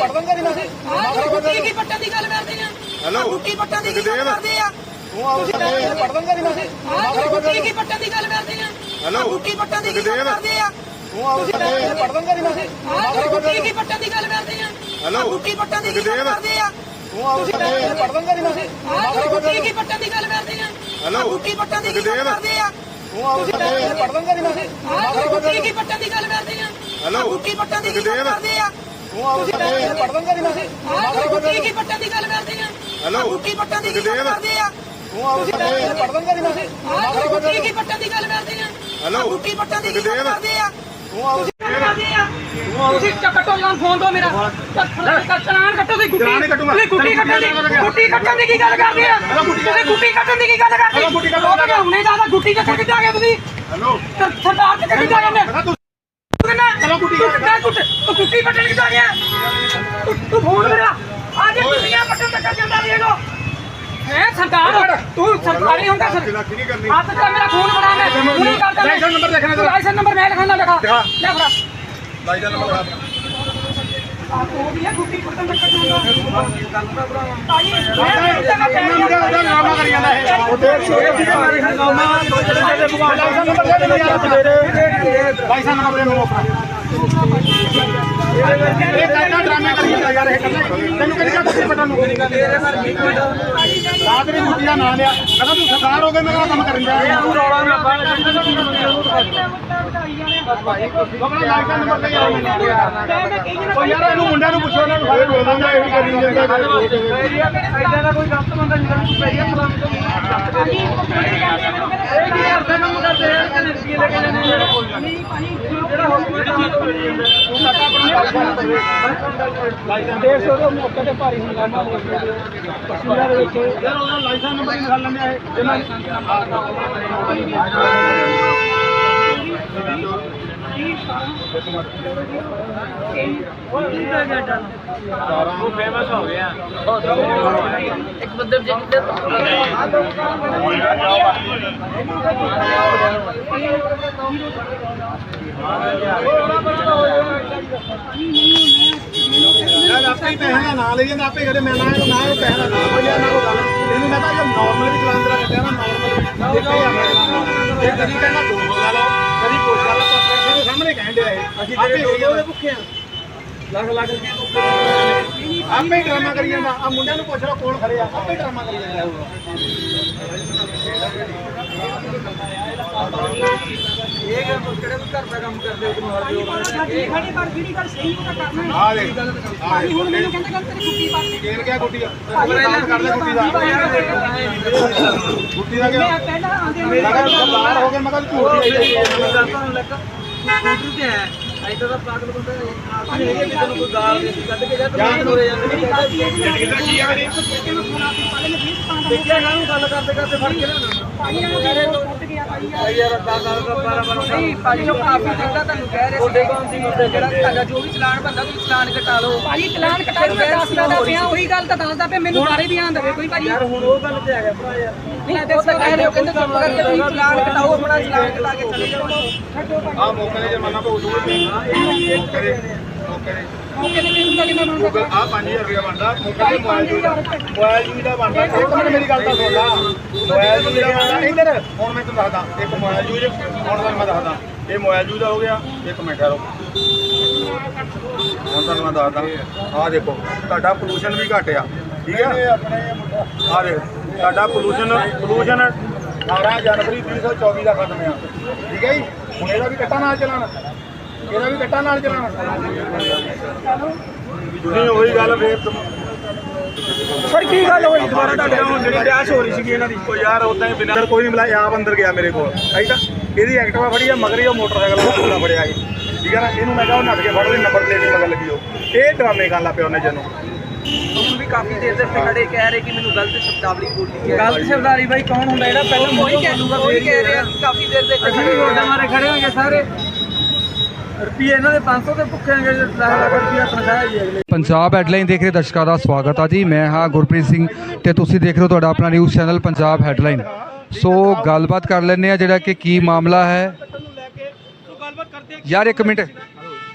ਗੁੱਟੀ ਕੀ ਪੱਟਣ ਦੀ ਗੱਲ ਕਰਦੇ ਆ ਹੈਲੋ। ਗੁੱਟੀ ਪੱਟਣ ਦੀ ਗੱਲ। ਕਰਦੇ ਆ ਤੂੰ ਆ ਹਾਂ ਗੁੱਟੀ ਕੀ ਪੱਟਣ ਦੀ ਗੱਲ ਕਰਦੇ ਆ ਹੈਲੋ। ਗੁੱਟੀ ਪੱਟਣ ਦੀ ਗੱਲ। ਕਰਦੇ ਆ ਤੂੰ ਆ ਹਾਂ ਗੁੱਟੀ ਕੀ ਪੱਟਣ ਦੀ ਗੱਲ ਕਰਦੇ ਆ ਹੈਲੋ। ਗੁੱਟੀ ਪੱਟਣ ਦੀ ਗੱਲ। ਕਰਦੇ ਆ ਤੂੰ ਆ ਹਾਂ ਗੁੱਟੀ ਕੀ ਪੱਟਣ ਦੀ ਗੱਲ ਕਰਦੇ ਆ ਹੈਲੋ। ਗੁੱਟੀ ਪੱਟਣ ਦੀ ਗੱਲ। ਕਰਦੇ ਆ ਤੂੰ ਆ ਹਾਂ ਗੁੱਟੀ ਕੀ ਪੱਟਣ ਦੀ ਗੱਲ ਕਰਦੇ ਆ ਹੈਲੋ। ਗੁੱਟੀ ਪੱਟਣ ਦੀ ਗੱਲ। ਕਰਦੇ ਆ ਤੂੰ ਆ ਗੁੱਟੀ ਕੀ ਪੱਟਣ ਦੀ ਗੱਲ ਕਰਦੇ ਆ। ਹੈਲੋ। ਗੁੱਟੀ ਪੱਟਣ ਦੀ ਕੀ ਗੱਲ। ਕਰਦੇ ਆ। ਤੂੰ ਆ ਗੁੱਟੀ ਕੀ ਪੱਟਣ ਦੀ ਗੱਲ ਕਰਦੇ ਆ। ਹੈਲੋ। ਗੁੱਟੀ ਪੱਟਣ ਦੀ ਕੀ ਗੱਲ। ਕਰਦੇ ਆ। ਤੂੰ ਆ ਆ ਤੁਸੀਂ ਕੱਟੋ ਲਾਂ ਫੋਨ ਦੋ ਮੇਰਾ। ਚਲਾਨ ਕੱਟੋ ਤੁਸੀਂ ਗੁੱਟੀ ਗੁੱਟੀ ਕੱਟਣ ਦੀ ਗੁੱਟੀ ਕੱਟਣ ਦੀ ਕੀ ਗੱਲ ਕਰਦੇ ਆ? ਤੁਸੀਂ ਗੁੱਟੀ ਕੱਟਣ ਦੀ ਕੀ ਗੱਲ ਕਰਦੇ ਤਾਂ ਹੁਣੇ ਜ਼ਿਆਦਾ ਗੁੱਟੀ ਕੱਟਣ ਕਿੱਥੇ ਆ ਗਏ ਤੁਸੀਂ? ਹੈਲੋ। ਸਰ- ਸਰਦਾਰ ਤੇ ਕਿੱਥੇ ਆ ਗਏ ਹੈ ਸਰਦਾਰ ਤੂੰ ਸਰਕਾਰੀ ਹੁੰਦਾ ਸਰ ਹੱਥ ਤੇ ਮੇਰਾ ਫੋਨ ਬਣਾ ਮੈਂ ਹੁਣੇ ਕਰਦਾ ਮੈਂ ਲਾਇਸੈਂਸ ਨੰਬਰ ਦੇਖਣਾ ਜਰਾ। ਲਾਇਸੈਂਸ ਨੰਬਰ ਮੈਂ ਲਿਖਾਣਾ ਲਿਖਾ। ਲੈ ਫੜਾ ਦਾ ਨੰਬਰ ਆ ਤੋ ਵੀ ਹੈ ਗੁੱਟੀ ਪੱਟਣ ਤੱਕ ਜਾਂਦਾ ਆਈ ਮੈਂ ਇਹਨਾਂ ਮੁੰਡਿਆਂ ਦਾ ਡਰਾਮਾ ਕਰੀ ਜਾਂਦਾ ਇਹ ਉਹ ਦੇਖ ਸੋਰੇ ਦੀ ਮਾਰੀ ਹੰਗਾਮਾ ਲਾਇਸੈਂਸ ਨੰਬਰ ਦੇ ਦੇ ਲਾਇਸੈਂਸ ਨੰਬਰ ਦੇ ਮੈਨੂੰ ਆਪਣਾ ਇਹ ਕਾਹਦਾ ਡਰਾਮਾ ਕਰੀ ਜਾਂਦਾ ਯਾਰ ਇਹ ਕੱਲਾ ਤੈਨੂੰ ਕਿਹੜੀ ਗੱਲ ਕੁੱਤੇ ਪਟਾ ਨੂੰ ਰਾਤ ਦੀ? ਮੁੱਠੀ ਦਾ ਨਾਂ ਲਿਆ ਕਹਿੰਦਾ ਤੂੰ ਸਰਦਾਰ ਹੋ ਗਿਆ ਮੈਂ ਕੰਮ ਕਰਨ ਜਾ ਤੂੰ ਰੌਲਾ ਨਾ ਪਾ ਆਪਣਾ ਲਾਇਸੈਂਸ ਨੰਬਰ ਤੇ ਯਾਰ ਉਹ ਯਾਰ ਇਹਨੂੰ ਮੁੰਡਿਆਂ ਨੂੰ ਪੁੱਛੋ ਇਹਨਾਂ ਨੂੰ ਸਾਰੇ ਬੋਲ ਦਿੰਦਾ ਇਹ ਕਰੀ ਜਾਂਦਾ। ਐਡਾ ਦਾ ਕੋਈ ਗਲਤ ਬੰਦਾ ਨਹੀਂ ਪੈ ਗਿਆ ਪਲਾਨ ਇਹ ਕੀ ਅਰਥ ਹੈ ਕੰਮ ਕਰਦੇ ਆ ਕਿ ਨਰਸੀ ਲੈ ਕੇ ਜਾਂਦੇ ਨਹੀਂ ਭਾਈ ਜਿਹੜਾ ਹੋ ਦੇਖ ਸੋ ਮੌਕੇ ਤੇ ਭਾਰੀ ਹੰਗਾਮਾ ਹੋ ਗਿਆ ਤਸਵੀਰਾਂ ਦੇ ਵਿੱਚ ਯਾਰ ਉਹਨਾਂ ਲਾਇਸੈਂਸ ਨੰਬਰ ਹੀ ਨਿਕਾਲ ਲੈਂਦੇ ਆ ਇਹ। ਇਹਨਾਂ ਉਹ ਫੇਮਸ ਹੋ ਗਿਆ ਇੱਕ ਬੰਦੇ ਜੇ ਯਾਰ ਆਪੇ ਪੈਸੇ ਦਾ ਨਾਂ ਲਈ ਜਾਂਦਾ ਆਪੇ ਕਦੇ ਮੈਂ ਨਾ ਨਾ ਇਹ ਪੈਸੇ ਦਾ ਨਾਂ ਹੋ ਨਾ ਕੋਈ ਗੱਲ। ਇਹਨੂੰ ਮੈਂ ਤਾਂ ਨਾਰਮਲ ਵੀ ਤੇਰਾ ਕੱਟਿਆ ਨਾ ਨਾਰਮਲ ਇਹ ਕਦੀ ਕਹਿੰਦਾ ਦੋ ਲਾ ਲਓ ਕਦੀ ਕੁਛ ਲਾ ਲਓ ਪਰ ਪੈਸੇ ਦੇ ਸਾਹਮਣੇ ਕਹਿਣ ਡਿਆ ਇਹ। ਅਸੀਂ ਆਪੇ ਹੋਈ ਜਾਂਦਾ ਭੁੱਖੇ ਆ। ਲੱਖ ਲੱਖ ਆਪੇ ਹੀ ਡਰਾਮਾ ਕਰੀ ਜਾਂਦਾ। ਆ ਮੁੰਡਿਆਂ ਨੂੰ ਪੁੱਛ ਲਓ ਕੋਲ ਖੜੇ ਆ। ਆਪੇ ਡਰਾਮਾ ਕਰੀ ਜਾਂਦਾ ਇਹ ਕਿਹੜੇ ਘਰ ਦਾ ਕੰਮ ਕਰਦੇ ਹੋ ਤੁਹਾਨੂੰ ਖੜੀ ਪਰ ਜਿਹੜੀ ਗੱਲ ਸਹੀ ਉਹ ਤਾਂ ਕਰਨਾ ਹੀ ਦੇਖ। ਆ ਦੇਖ ਹੁਣ ਮੈਨੂੰ ਕਹਿੰਦੇ ਕਹਿੰਦੇ ਤੇਰੀ ਗੁੱਟੀ ਪਾ ਕੇਰ ਗਿਆ ਗੁੱਟੀ ਦਾ। ਕਰਦੇ ਗੁੱਟੀ ਦਾ। ਗੁੱਟੀ ਦਾ ਕਿਆ ਪਹਿਲਾਂ ਆਂਦੇ ਮੈਂ ਕਿਹਾ ਸਰਦਾਰ ਹੋ ਗਏ ਮੈਂ ਕਿਹਾ ਝੂਠ ਹੀ ਆਈ ਸਕੂਟਰ ਤੇ ਹੈ। ਐਦਾਂ ਦਾ ਪਾਗਲ ਬੰਦਾ ਆਪਣੇ ਹੈਗੇ ਵੀ ਤੈਨੂੰ ਕੋਈ ਗਾਲ ਦੇ ਕੱਢ ਕੇ ਜਾ ਤੂੰ ਜਾਂਦੇ ਕੀ ਹੈ ਦੇਖਿਆ ਨਾ ਗੱਲ ਕਰਦੇ ਕਰਦੇ ਫੜ ਕੇ ਲੈਣਾ ਤੋਂ ਯਾਰ 10 ਸਾਲ ਦਾ 12 12 ਨਹੀਂ ਭਾਈ ਉਹ ਕਾਫੀ ਚੰਗਾ ਤੁਹਾਨੂੰ ਕਹਿ ਰਹੇ ਸੀ ਕੌਣ ਸੀ ਮੁੱਦੇ ਜਿਹੜਾ ਤੁਹਾਡਾ ਜੋ ਵੀ ਚਲਾਨ ਬੰਦਾ ਤੁਸੀਂ ਚਲਾਨ ਕਟਾ ਲਓ ਭਾਈ ਚਲਾਨ ਕਟਾ ਲਓ ਮੈਂ ਦੱਸਦਾ ਦਾ ਪਿਆ ਉਹੀ ਗੱਲ ਤਾਂ ਦੱਸਦਾ ਪਿਆ ਮੈਨੂੰ ਵੀ ਆਂ ਦੇਵੇ ਕੋਈ ਭਾਈ ਯਾਰ ਹੁਣ ਉਹ ਗੱਲ ਤੇ ਆ ਗਿਆ ਭਰਾ ਯਾਰ। ਨਹੀਂ ਤੇ ਉਹ ਤਾਂ ਕਹਿ ਰਹੇ ਹੋ ਕਹਿੰਦੇ ਚੁੱਪ ਕਰਕੇ ਤੁਸੀਂ ਚਲਾਨ ਕਟਾਓ ਆਪਣਾ ਚਲਾਨ ਕਟਾ ਕੇ ਚਲੇ ਜਾਓ। ਆ ਮੌਕੇ ਦੇ ਜਮਾਨਾ ਕੋ ਉਦੋਂ ਕਰੇ। ਮੌਕੇ ਦੇ ਮੌਕੇ ਕਿੰਨਾ ਆ 5000 ਰੁਪਏ ਬਣਦਾ। ਮੌਕੇ ਤੇ ਮੋਬਾਈਲ ਯੂਜ਼ ਦਾ ਮੋਬਾਈਲ ਯੂਜ਼ ਦਾ ਬਣਦਾ। ਇੱਕ ਮਿੰਟ ਮੇਰੀ ਗੱਲ ਤਾਂ ਸੁਣ ਲਾ। ਮੋਬਾਈਲ ਯੂਜ਼ ਦਾ ਬਣਦਾ ਇੱਧਰ। ਹੁਣ ਮੈਂ ਤੁਹਾਨੂੰ ਦੱਸਦਾ। ਇੱਕ ਮੋਬਾਈਲ ਯੂਜ਼ ਹੁਣ ਤੁਹਾਨੂੰ ਮੈਂ ਦੱਸਦਾ। ਇਹ ਮੋਬਾਈਲ ਯੂਜ਼ ਦਾ ਹੋ ਗਿਆ। ਇੱਕ ਮਿੰਟ ਰੁਕੋ ਹੁਣ ਤੁਹਾਨੂੰ ਮੈਂ ਦੱਸਦਾ। ਆਹ ਦੇਖੋ ਤੁਹਾਡਾ ਪੋਲੂਸ਼ਨ ਵੀ ਘੱਟ ਆ। ਠੀਕ ਦੇਖ ਤੁਹਾਡਾ ਪੋਲੂਸ਼ਨ ਪੋਲੂਸ਼ਨ 18 ਜਨਵਰੀ 2024 ਦਾ ਖਤਮ ਆ। ਠੀਕ ਹੈ ਜੀ? ਹੁਣ ਇਹਦਾ ਵੀ ਕੱਟਾ ਨਾਲ ਚਲਾਣਾ ਇਹਦਾ ਵੀ ਕੱਟਾ ਨਾਲ ਚਲਾਣਾ ਤੁਸੀਂ ਉਹੀ ਗੱਲ ਫੇਰ ਸਰ ਕੀ ਗੱਲ ਹੋਈ? ਦੁਬਾਰਾ ਤੁਹਾਡੇ ਨਾਲ ਜਿਹੜੀ ਬਹਿਸ ਹੋ ਰਹੀ ਸੀਗੀ ਇਹਨਾਂ ਦੀ। ਉਹ ਯਾਰ ਉਦਾਂ ਹੀ ਬਿਨਾਂ ਕੋਈ ਨਹੀਂ ਮਿਲਿਆ ਆਪ ਅੰਦਰ ਗਿਆ ਮੇਰੇ ਕੋਲ। ਠੀਕ ਆ ਇਹਦੀ ਐਕਟਿਵਾ ਫੜੀ ਆ ਮਗਰ ਹੀ ਉਹ ਮੋਟਰਸਾਈਕਲ ਉਹ ਪੂਰਾ ਫੜਿਆ ਸੀ। ਠੀਕ ਆ ਨਾ? ਇਹਨੂੰ ਮੈਂ ਕਿਹਾ ਉਹ ਨੱਠ ਕੇ ਫੜ ਲਈ ਨੰਬਰ ਪਲੇਟ ਮਗਰ ਲੱਗੀ ਉਹ। ਇਹ ਡਰਾਮੇ ਕਰਨ ਲੱਗ ਪਿਆ ਉਹਨੇ ਜਨੂੰ। ਵੀ ਕਾਫੀ ਦੇਰ ਦੇ ਖੜੇ ਕਹਿ ਰਹੇ ਕਿ ਮੈਨੂੰ ਗਲਤ ਸ਼ਬਦਾਵਲੀ ਬੋਲੀ ਹੈ। ਗਲਤ ਸ਼ਬਦਾਵਲੀ ਬਾਈ ਕੌਣ ਹੁੰਦਾ ਜਿਹੜਾ ਪਹਿਲਾਂ ਉਹ ਕਹਿ ਰਹੇ ਕਾਫੀ ਦੇਰ ਦੇ ਅਸੀਂ ਵੀ ਵੋਟਾਂ ਮਾਰੇ ਖੜੇ ਹੋਗੇ ਸਾਰੇ। ਰੁਪਏ ਇਹਨਾਂ ਦੇ 500 ਤੇ ਭੁੱਖੇ ਆਂਗੇ ਲੱਖ ਲੱਖ ਰੁਪਏ ਤਨਖਾਹ ਜੀ ਅਗਲੇ। ਪੰਜਾਬ ਹੈਡਲਾਈਨ ਦੇਖ ਰਹੇ ਦਰਸ਼ਕਾਂ ਦਾ ਸਵਾਗਤ ਆ ਜੀ। ਮੈਂ ਹਾਂ ਗੁਰਪ੍ਰੀਤ ਸਿੰਘ ਤੇ ਤੁਸੀਂ ਦੇਖ ਰਹੇ ਹੋ ਤੁਹਾਡਾ ਆਪਣਾ news channel Punjab headline. So ਗੱਲਬਾਤ ਕਰ ਲੈਂਦੇ ਆ ਜਿਹੜਾ ਕਿ ਕੀ ਮਾਮਲਾ ਹੈ। ਯਾਰ ਇੱਕ ਮਿੰਟ।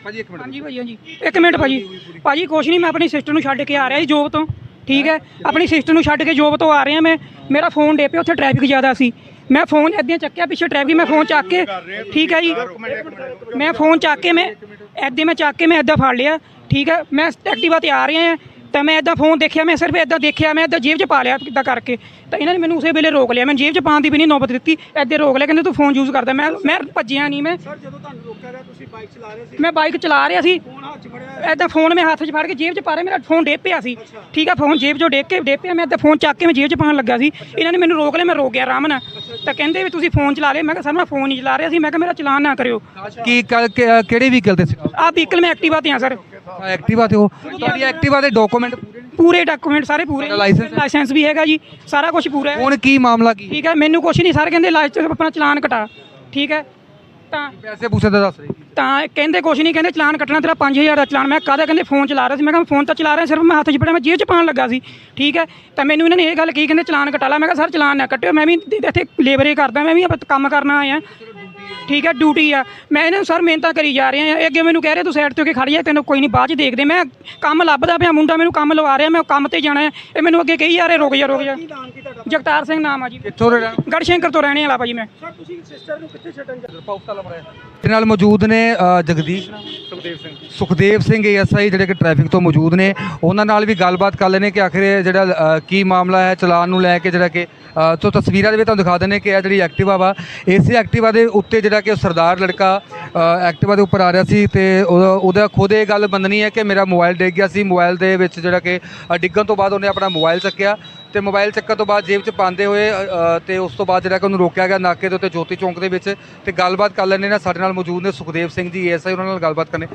ਭਾਜੀ ਇੱਕ ਮਿੰਟ। ਹਾਂਜੀ ਭਾਜੀ ਹਾਂਜੀ। ਇੱਕ ਮਿੰਟ ਭਾਜੀ। ਭਾਜੀ ਕੁਛ ਨਹੀਂ ਮੈਂ ਆਪਣੀ ਸਿਸਟਰ ਨੂੰ ਛੱਡ ਕੇ ਆ ਰਿਹਾ ਜੀ ਜੋਬ ਤੋਂ। ਠੀਕ ਹੈ? ਆਪਣੀ ਸਿਸਟਰ ਨੂੰ ਛੱਡ ਕੇ ਜੋਬ ਤੋਂ ਆ ਰਿਹਾ ਮੈਂ। ਮੇਰਾ ਫੋਨ ਡੇ ਪਿਆ ਉੱਥੇ ਟ੍ਰੈਫਿਕ ਜ਼ਿਆਦਾ ਸੀ। ਮੈਂ ਫੋਨ ਏਦਾਂ ਚੱਕਿਆ, ਪਿੱਛੇ ਟ੍ਰੈਫਿਕ ਮੈਂ ਫੋਨ ਚੱਕ ਕੇ, ਠੀਕ ਹੈ ਜੀ। ਮੈਂ ਫੋਨ ਚੱਕ ਕੇ ਮੈਂ ਏਦਾਂ ਮੈਂ ਚੱਕ ਕੇ ਮੈਂ ਏਦਾਂ ਫੜ ਲਿਆ, ਠੀਕ ਹੈ ਮੈਂ ਐਕਟਿਵਾ ਤੇ ਆ ਰਿਹਾ ਹਾਂ। ਤਾਂ ਮੈਂ ਏਦਾਂ ਫੋਨ ਦੇਖਿਆ ਮੈਂ ਸਿਰਫ ਏਦਾਂ ਦੇਖਿਆ ਮੈਂ ਏਦਾਂ ਜੇਬ 'ਚ ਪਾ ਲਿਆ ਕਿੱਦਾਂ ਕਰਕੇ। ਤਾਂ ਇਹਨਾਂ ਨੇ ਮੈਨੂੰ ਉਸੇ ਵੇਲੇ ਰੋਕ ਲਿਆ ਮੈਂ ਜੇਬ 'ਚ ਪਾਉਣ ਦੀ ਵੀ ਨਹੀਂ ਨੌਬਤ ਦਿੱਤੀ ਏਦਾਂ ਰੋਕ ਲਿਆ ਕਹਿੰਦੇ ਤੂੰ ਫੋਨ ਯੂਜ਼ ਕਰਦਾ। ਮੈਂ ਮੈਂ ਭੱਜਿਆ ਨਹੀਂ ਮੈਂ ਸਰ ਜਦੋਂ ਤੁਹਾਨੂੰ ਰੋਕਿਆ ਗਿਆ ਤੁਸੀਂ ਬਾਈਕ ਚਲਾ ਰਹੇ ਸੀ? ਮੈਂ ਬਾਈਕ ਚਲਾ ਰਿਹਾ ਸੀ। ਫੋਨ ਹੱਥ 'ਚ ਫੜਿਆ ਐਦਾਂ ਫੋਨ ਮੈਂ ਹੱਥ 'ਚ ਫੜ ਕੇ ਜੇਬ 'ਚ ਪਾ ਰਿਹਾ ਮੇਰਾ ਫੋਨ ਡੇਪ ਪਿਆ ਸੀ। ਠੀਕ ਆ ਫੋਨ ਜੇਬ 'ਚੋਂ ਡੇਕ ਕੇ ਡੇਪ ਪਿਆ ਮੈਂ ਐਦਾਂ ਫੋਨ ਚੱਕ ਕੇ ਮੈਂ ਜੇਬ 'ਚ ਪਾਉਣ ਲੱਗਾ ਸੀ। ਇਹਨਾਂ ਨੇ ਮੈਨੂੰ ਰੋਕ ਲਿਆ ਮੈਂ ਰੋਕ ਗਿਆ ਆਰਾਮ ਨਾਲ। ਤਾਂ ਕਹਿੰਦੇ ਵੀ ਤੁਸੀਂ ਫੋਨ ਚਲਾ ਰਹੇ ਮੈਂ ਕਿਹਾ ਸਰ ਮੈਂ ਫੋਨ ਨਹੀਂ ਚਲਾ ਰਿਹਾ ਸੀ ਮੈਂ ਕਿਹਾ ਮੇਰਾ ਚਲਾਨ ਨਾ ਕਰਿਓ। ਕੀ ਕਿਹੜੇ ਵਹੀਕਲ ਤੇ ਸੀ? ਆਹ ਵਹੀਕਲ ਮੈਂ ਐਕਟਿਵਾ ਤੇ ਆ ਸਰ ਐਕਟਿਵਾ ਤੇ ਹੋ ਤੁਹਾਡੀ ਐਕਟਿਵਾ ਦੇ ਡਾਕੂਮੈਂਟ ਪੂਰੇ ਡਾਕੂਮੈਂਟ ਸਾਰੇ ਪੂਰੇ। license? ਲਾਇਸੈਂਸ ਵੀ ਹੈਗਾ ਜੀ ਸਾਰਾ ਕੁਝ ਪੂਰਾ ਹੈ। ਹੁਣ ਕੀ ਮਾਮਲਾ ਕੀ? ਠੀਕ ਹੈ ਮੈਨੂੰ ਕੁਝ ਨਹੀਂ ਸਰ ਕਹਿੰਦੇ ਲਾਇਸੈਂਸ ਆਪਣਾ ਚਲਾਨ ਕਟਾ। ਠੀਕ ਹੈ ਤਾਂ ਪੈਸੇ ਪੂਸੇ ਦਾ ਦੱਸ ਰਹੀ। ਤਾਂ ਕਹਿੰਦੇ ਕੁਛ ਨਹੀਂ ਕਹਿੰਦੇ ਚਲਾਨ ਕੱਟਣਾ ਤੇਰਾ 5000 ਦਾ ਚਲਾਨ। ਮੈਂ ਕਾਹਦਾ ਕਹਿੰਦੇ ਫੋਨ ਚਲਾ ਰਿਹਾ ਸੀ? ਮੈਂ ਕਿਹਾ ਫੋਨ ਤਾਂ ਚਲਾ ਰਿਹਾ ਸਿਰਫ ਮੈਂ ਹੱਥ 'ਚ ਫੜਿਆ ਮੈਂ ਜੇਬ 'ਚ ਪਾਉਣ ਲੱਗਾ ਸੀ। ਠੀਕ ਹੈ ਤਾਂ ਮੈਨੂੰ ਇਹਨਾਂ ਨੇ ਇਹ ਗੱਲ ਕਹੀ ਕਹਿੰਦੇ ਚਲਾਨ ਕਟਾ ਲਾ। ਮੈਂ ਕਿਹਾ ਸਰ ਚਲਾਨ ਨਾ ਕੱਟਿਓ ਮੈਂ ਵੀ ਇੱਥੇ ਲੇਬਰੇ ਕਰਦਾ ਮੈਂ ਵੀ ਆਪਾਂ ਕੰਮ ਕਰਨਾ ਆਇਆ ਠੀਕ ਹੈ ਡਿਊਟੀ ਆ। ਮੈਂ ਇਹਨਾਂ ਨੂੰ ਸਰ ਮਿਹਨਤਾਂ ਕਰੀ ਜਾ ਰਿਹਾ ਇਹ ਅੱਗੇ ਮੈਨੂੰ ਕਹਿ ਰਹੇ ਤੂੰ ਸਾਈਡ ਤੇ ਹੋ ਕੇ ਖੜ ਜਾ ਤੈਨੂੰ ਕੋਈ ਨਹੀਂ ਬਾਅਦ 'ਚ ਦੇਖਦੇ। ਮੈਂ ਕੰਮ ਲੱਭਦਾ ਪਿਆ ਮੁੰਡਾ ਮੈਨੂੰ ਕੰਮ ਲਵਾ ਰਿਹਾ ਮੈਂ ਕੰਮ ਤੇ ਜਾਣਾ ਹੈ। ਇਹ ਮੈਨੂੰ ਅੱਗੇ ਕਹੀ ਜਾ ਰਹੇ ਰੁਕ ਜਾ ਰੁਕ ਜਾ। ਜਗਤਾਰ ਸਿੰਘ ਨਾਮ ਆ ਜੀ। ਕਿੱਥੋਂ ਦੇ ਰਹਿਣ ਗੜਸ਼ੰਕਰ ਤੋਂ ਰਹਿਣੇ ਵਾਲਾ ਭਾਜੀ ਮੈਂ। ਸਰ ਤੁਸੀਂ ਸਿਸਟਰ ਨੂੰ ਕਿੱਥੇ ਛੱਡਣ ਜਾ ਤੇ ਨਾਲ ਮੌਜੂਦ ਨੇ ਅ, ਜਗਦੀਸ਼ ਸੁਖਦੇਵ ਸਿੰਘ ਸੁਖਦੇਵ ਸਿੰਘ ਐਸਆਈ ਜਿਹੜੇ ਕਿ ਟ੍ਰੈਫਿਕ ਤੋਂ ਮੌਜੂਦ ਨੇ। ਉਹਨਾਂ ਨਾਲ ਵੀ ਗੱਲਬਾਤ ਕਰ ਲੈਣੇ ਕਿ ਆਖਿਰ ਇਹ ਜਿਹੜਾ ਅ, ਕੀ ਮਾਮਲਾ ਹੈ ਚਲਾਨ ਨੂੰ ਲੈ ਕੇ ਜਿਹੜਾ ਕਿ ਅ, ਤੋਂ ਤਸਵੀਰਾਂ ਦੇ ਵਿੱਚ ਤੁਹਾਨੂੰ ਦਿਖਾ ਦਿੰਦੇ ਕਿ ਇਹ ਜਿਹੜੀ ਐਕਟਿਵਾ ਵਾ ਇਸੇ ਐਕਟਿਵਾ ਦੇ ਉੱਤੇ ਜਿਹੜਾ ਕਿ ਉਹ ਸਰਦਾਰ ਲੜਕਾ ਅ, ਐਕਟਿਵਾ ਦੇ ਉੱਪਰ ਆ ਰਿਹਾ ਸੀ ਤੇ ਉਹਦਾ ਉਹਦਾ ਖੁਦ ਇਹ ਗੱਲ ਮੰਨਣੀ ਹੈ ਕਿ ਮੇਰਾ ਮੋਬਾਈਲ ਡਿੱਗ ਗਿਆ ਸੀ। ਮੋਬਾਈਲ ਦੇ ਵਿੱਚ ਜਿਹੜਾ ਕਿ ਅ, ਡਿੱਗਣ ਤੋਂ ਬਾਅਦ ਉਹਨੇ ਆਪਣਾ ਮੋਬਾਈਲ ਚੱਕਿਆ। ਤੇ ਮੋਬਾਈਲ ਚੱਕਰ ਤੋਂ ਬਾਅਦ ਜੇਬ 'ਚ ਪਾਉਂਦੇ ਹੋਏ ਅ, ਤੇ ਉਸ ਤੋਂ ਬਾਅਦ ਜਿਹੜਾ ਕਿ ਉਹਨੂੰ ਰੋਕਿਆ ਗਿਆ ਨਾਕੇ ਦੇ ਉੱਤੇ ਜੋਤੀ ਚੌਂਕ ਦੇ ਵਿੱਚ ਤੇ ਗੱਲਬਾਤ ਕਰ ਲੈਣੇ ਨੇ। ਸਾਡੇ ਨਾਲ ਮੌਜੂਦ ਨੇ ਸੁਖਦੇਵ ਸਿੰਘ ਜੀ ਐਸਆਈ ਉਹਨਾਂ ਨਾਲ ਗੱਲਬਾਤ ਕਰਨੇ।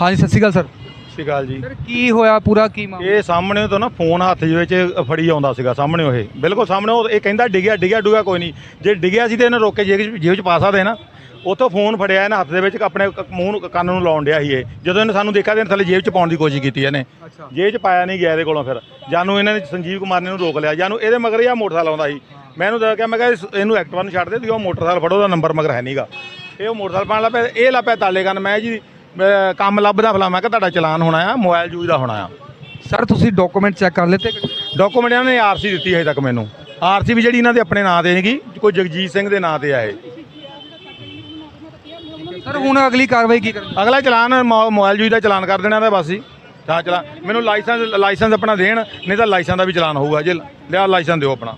ਹਾਂਜੀ ਸਤਿ ਸ਼੍ਰੀ ਅਕਾਲ ਸਰ। ਸ਼੍ਰੀ ਅਕਾਲ ਜੀ। ਸਰ ਕੀ ਹੋਇਆ? ਪੂਰਾ ਕੀ ਮਾਮਲਾ? ਇਹ ਸਾਹਮਣੇ ਤੋਂ ਨਾ ਫੋਨ ਹੱਥ ਦੇ ਵਿੱਚ ਫੜੀ ਆਉਂਦਾ ਸੀਗਾ ਸਾਹਮਣੇ ਉਹ ਬਿਲਕੁਲ ਸਾਹਮਣੇ ਉਹ ਇਹ ਕਹਿੰਦਾ ਡਿੱਗਿਆ ਡਿੱਗਿਆ ਡੁੱਗਾ ਕੋਈ ਨਹੀਂ। ਜੇ ਡਿੱਗਿਆ ਸੀ ਤੇ ਇਹਨੇ ਰੋਕ ਕੇ ਜੇਬ ਜੇਬ 'ਚ ਪਾ ਸਕਦੇ ਨਾ। ਉੱਥੋਂ ਫੋਨ ਫੜਿਆ ਇਹਨੇ ਹੱਥ ਦੇ ਵਿੱਚ ਆਪਣੇ ਕ- ਮੂੰਹ ਨੂੰ ਕੰਨ ਨੂੰ ਲਾਉਣ ਡਿਆ ਸੀ ਇਹ। ਜਦੋਂ ਇਹਨੇ ਸਾਨੂੰ ਦੇਖਿਆ ਤੇ ਇਹਨੇ ਥੱਲੇ ਜੇਬ 'ਚ ਪਾਉਣ ਦੀ ਕੋਸ਼ਿਸ਼ ਕੀਤੀ ਇਹਨੇ। ਅੱਛਾ। ਜੇਬ 'ਚ ਪਾਇਆ ਨਹੀਂ ਗਿਆ ਇਹਦੇ ਕੋਲੋਂ ਫਿਰ। ਜਾਨੂੰ ਇਹਨਾਂ ਨੇ ਸੰਜੀਵ ਕੁਮਾਰ ਨੇ ਇਹਨੂੰ ਰੋਕ ਲਿਆ। ਜਾਨੂੰ ਇਹਦੇ ਮਗਰ ਹੀ ਆ ਮੋਟਰਸਾਈਕਲ ਆਉਂਦਾ ਸੀ। ਮੈਂ ਇਹਨੂੰ ਦੱਸਿਆ ਮੈਂ ਕਿਹਾ ਇਸ- ਇਹਨੂੰ ਐਕਟਿਵਾ ਨੂੰ ਛੱਡ ਦੇ ਤੁਸੀਂ ਉਹ ਮੋਟਰਸਾਈਕਲ ਫੜੋ ਉਹਦਾ ਨੰਬਰ ਮਗਰ ਹੈ ਨਹੀਂਗਾ ਇਹ ਉਹ ਮੋਟਰਸਾਈਕਲ ਪਾਣ ਲੱਗ ਪਿਆ ਇਹ ਲੱਗ ਪਿਆ ਤਾਲੇ ਕੰਨ। ਮੈਂ ਜੀ ਕੰਮ ਲੱਭਦਾ ਫਲਾ ਮੈਂ ਕਿਹਾ ਤੁਹਾਡਾ ਚਲਾਨ ਹੋਣਾ ਆ ਮੋਬਾਈਲ ਯੂਜ਼ ਦਾ ਹੋਣਾ ਆ। ਸਰ ਤੁਸੀਂ ਡਾਕੂਮੈਂਟ ਚੈੱਕ ਕਰ ਲਿੱਤੇ? ਡਾਕੂਮੈਂਟ ਇਹਨਾਂ ਨੇ ਆਰਸੀ ਦਿੱਤੀ ਹਜੇ ਤੱਕ ਮੈਨੂੰ। ਆਰਸੀ ਵੀ ਜਿਹੜੀ ਇਹਨਾਂ ਦੇ ਆਪਣੇ ਨਾਂ ਤੇ ਨਹੀਂਗੀ ਕੋਈ ਜਗਜੀਤ ਸਿੰਘ ਦੇ ਨਾਂ ਤੇ ਆ ਇਹ। ਸਰ ਹੁਣ ਅਗਲੀ ਕਾਰਵਾਈ ਕੀ ਕਰਨੀ? ਅਗਲਾ ਚਲਾਨ ਮੋ- ਮੋਬਾਈਲ ਯੂਜ਼ ਦਾ ਚਲਾਨ ਕਰ ਦੇਣਾ ਤਾਂ ਬਸ ਹੀ ਤਾਂ ਚਲਾ ਮੈਨੂੰ ਲਾਇਸੈਂਸ ਲਾਇਸੈਂਸ ਆਪਣਾ ਦੇਣ ਨਹੀਂ ਤਾਂ ਲਾਇਸੈਂਸ ਦਾ ਵੀ ਚਲਾਨ ਹੋਊਗਾ ਜੇ ਲਿਆ ਲਾਇਸੈਂਸ ਦਿਓ ਆਪਣਾ।